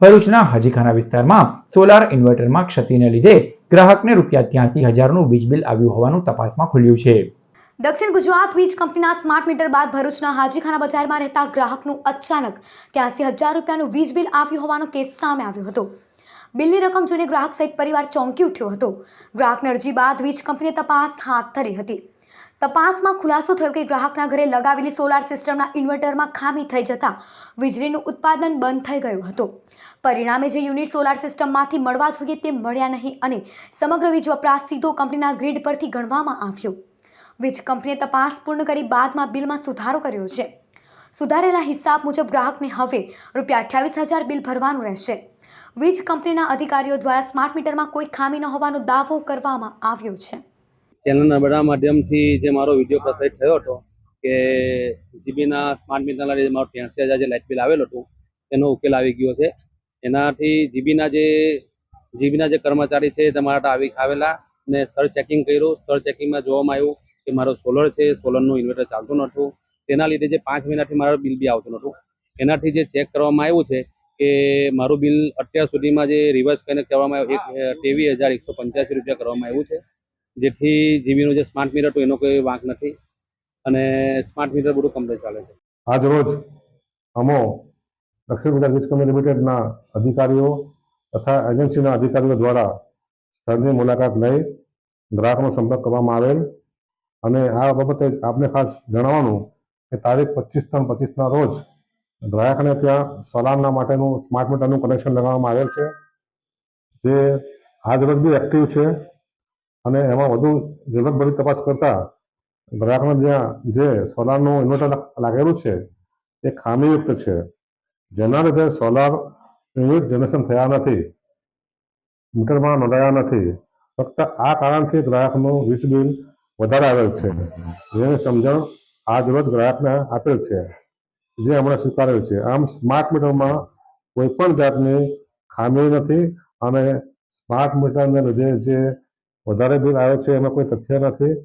ભરૂચના હાજીખાના વિસ્તારમાં સોલાર ઇન્વર્ટરમાં ક્ષતિને લીધે ગ્રાહકને રૂપિયા ત્યાસી હજારનું વીજ બિલ આવ્યું હોવાનું તપાસમાં ખુલ્યું છે. દક્ષિણ ગુજરાત વીજ કંપનીના સ્માર્ટ મીટર બાદ ભરૂચના હાજીખાના બજારમાં રહેતા ગ્રાહકનું અચાનક ત્યાસી હજાર રૂપિયાનું વીજ બિલ આવ્યું હોવાનો કેસ સામે આવ્યો હતો. બિલની રકમ જોઈને ગ્રાહક સહિત પરિવાર ચોંકી ઉઠ્યો હતો. ગ્રાહકની અરજી બાદ વીજ કંપનીએ તપાસ હાથ ધરી હતી. તપાસમાં ખુલાસો થયો કે ગ્રાહકના ઘરે લગાવેલી સોલાર સિસ્ટમના ઇન્વર્ટરમાં ખામી થઈ જતાં વીજળીનું ઉત્પાદન બંધ થઈ ગયું હતું. પરિણામે જે યુનિટ સોલાર સિસ્ટમમાંથી મળવા જોઈએ તે મળ્યા નહીં અને સમગ્ર વીજ વપરાશ સીધો કંપનીના ગ્રીડ પરથી ગણવામાં આવ્યો. વીજ કંપનીએ તપાસ પૂર્ણ કરી બાદમાં બિલમાં સુધારો કર્યો છે. સુધારેલા હિસાબ મુજબ ગ્રાહકને હવે રૂપિયા અઠ્યાવીસ હજાર બિલ ભરવાનું રહેશે. વીજ કંપનીના અધિકારીઓ દ્વારા સ્માર્ટ મીટરમાં કોઈ ખામી ન હોવાનો દાવો કરવામાં આવ્યો છે. ચેનલના બધા માધ્યમથી જે મારો વીડિયો પ્રસારિત થયો હતો કે જીબીના સ્માર્ટ મીટરના લીધે મારો ત્યાંસી હજાર જે લાઇટ બિલ આવેલું હતું, એનો ઉકેલ આવી ગયો છે. એનાથી જીબીના જે જીબીના જે કર્મચારી છે તમારા આવી, આવેલા ને સ્થળ ચેકિંગ કર્યું. સ્થળ ચેકિંગમાં જોવામાં આવ્યું કે મારો સોલર છે સોલરનું ઇન્વર્ટર ચાલતું નહોતું. તેના લીધે જે પાંચ મહિનાથી મારું બિલ બી આવતું નહોતું. એનાથી જે ચેક કરવામાં આવ્યું છે કે મારું બિલ અત્યાર સુધીમાં જે રિવર્સ કરીને કરવામાં આવ્યું, એક ત્રેવીસ હજાર એકસો પંચ્યાસી રૂપિયા કરવામાં આવ્યું છે. જેથી જીમીનું જે સ્માર્ટ મીટર હતું, એનો કોઈ વાંક નથી અને સ્માર્ટ મીટર બધું કમ્પ્લીટ ચાલે છે. આજ રોજ અમો દક્ષિણ ગુજરાત વીજ કંપની લિમિટેડના અધિકારીઓ તથા એજન્સીના અધિકારીઓ દ્વારા સ્થળની મુલાકાત લઈ ગ્રાહકનો સંપર્ક કરવામાં આવેલ અને આ બાબતે આપને ખાસ જણાવવાનું કે તારીખ પચીસ ત્રણ પચીસના રોજ ગ્રાહકને ત્યાં સોલારના માટેનું સ્માર્ટ મીટરનું કનેક્શન લગાવવામાં આવેલ છે. જે આજ રોજ બી એક્ટિવ છે. અને એમાં વધુ ઝીણવટભરી તપાસ કરતા ગ્રાહકને જ્યાં જે સોલારનું ઇન્વર્ટર લાગેલું છે, એ ખામીયુક્ત છે. જેના લીધે સોલાર યુનિટ જનરેશન થયા નથી, મીટરમાં નોંધાયા નથી. ફક્ત આ કારણથી ગ્રાહકનું વીજ બિલ વધારે આવેલ છે. જેની સમજણ આજ રોજ ગ્રાહકને આપેલ છે, જે હમણાં સ્વીકારેલ છે. આમ સ્માર્ટ મીટરમાં કોઈ પણ જાતની ખામી નથી અને સ્માર્ટ મીટરને લીધે જે વધારે બિલ આવે છે એમાં કોઈ તથ્ય નથી.